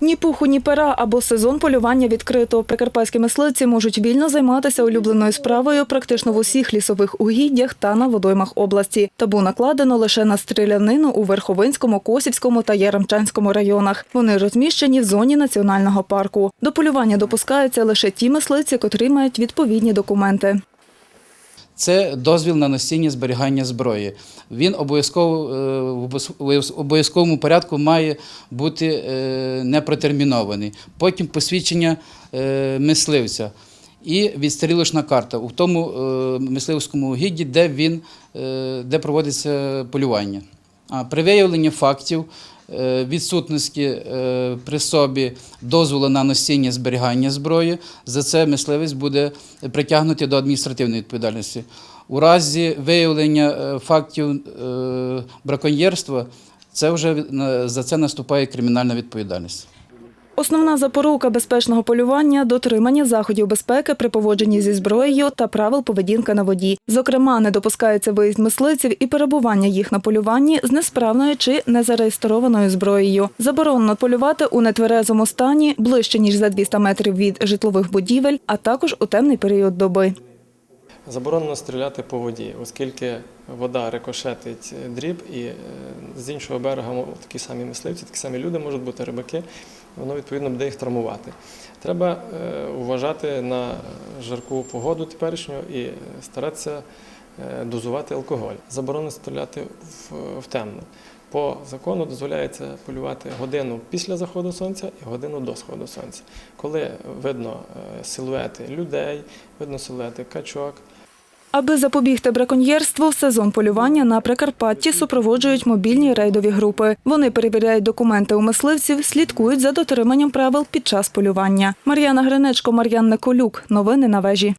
Ні пуху, ні пера або сезон полювання відкрито. Прикарпатські мисливці можуть вільно займатися улюбленою справою практично в усіх лісових угіддях та на водоймах області. Табу накладено лише на стрілянину у Верховинському, Косівському та Яремчанському районах. Вони розміщені в зоні національного парку. До полювання допускаються лише ті мисливці, котрі мають відповідні документи. Це дозвіл на носіння зберігання зброї. Він обов'язково е, в обов'язковому порядку має бути е, не протермінований. Потім посвідчення е, мисливця і відстрілочна карта у тому мисливському гідді, де він де проводиться полювання. А при виявленні фактів відсутності е, при собі дозволу на носіння зберігання зброї, за це мисливець буде притягнути до адміністративної відповідальності. У разі виявлення е, фактів е, браконьєрства, це вже за це наступає кримінальна відповідальність. Основна запорука безпечного полювання дотримання заходів безпеки при поводженні зі зброєю та правил поведінки на воді. Зокрема, не допускається виїзд мисливців і перебування їх на полюванні з несправною чи незареєстрованою зброєю. Заборонено полювати у нетверезому стані ближче ніж за 200 метрів від житлових будівель, а також у темний період доби. Заборонено стріляти по воді, оскільки вода рикошетить дріб, і е, з іншого берега такі самі мисливці, такі самі люди можуть бути рибаки, воно відповідно буде їх травмувати. Треба е, вважати на жарку погоду теперішню і е, старатися е, дозувати алкоголь. Заборонено стріляти в, в темно. По закону дозволяється полювати годину після заходу сонця і годину до сходу сонця, коли видно е, силуети людей, видно силуети качок. Аби запобігти браконьєрству, сезон полювання на Прикарпатті супроводжують мобільні рейдові групи. Вони перевіряють документи у мисливців, слідкують за дотриманням правил під час полювання. Мар'яна Гринечко, Мар'ян Неколюк. Новини на вежі.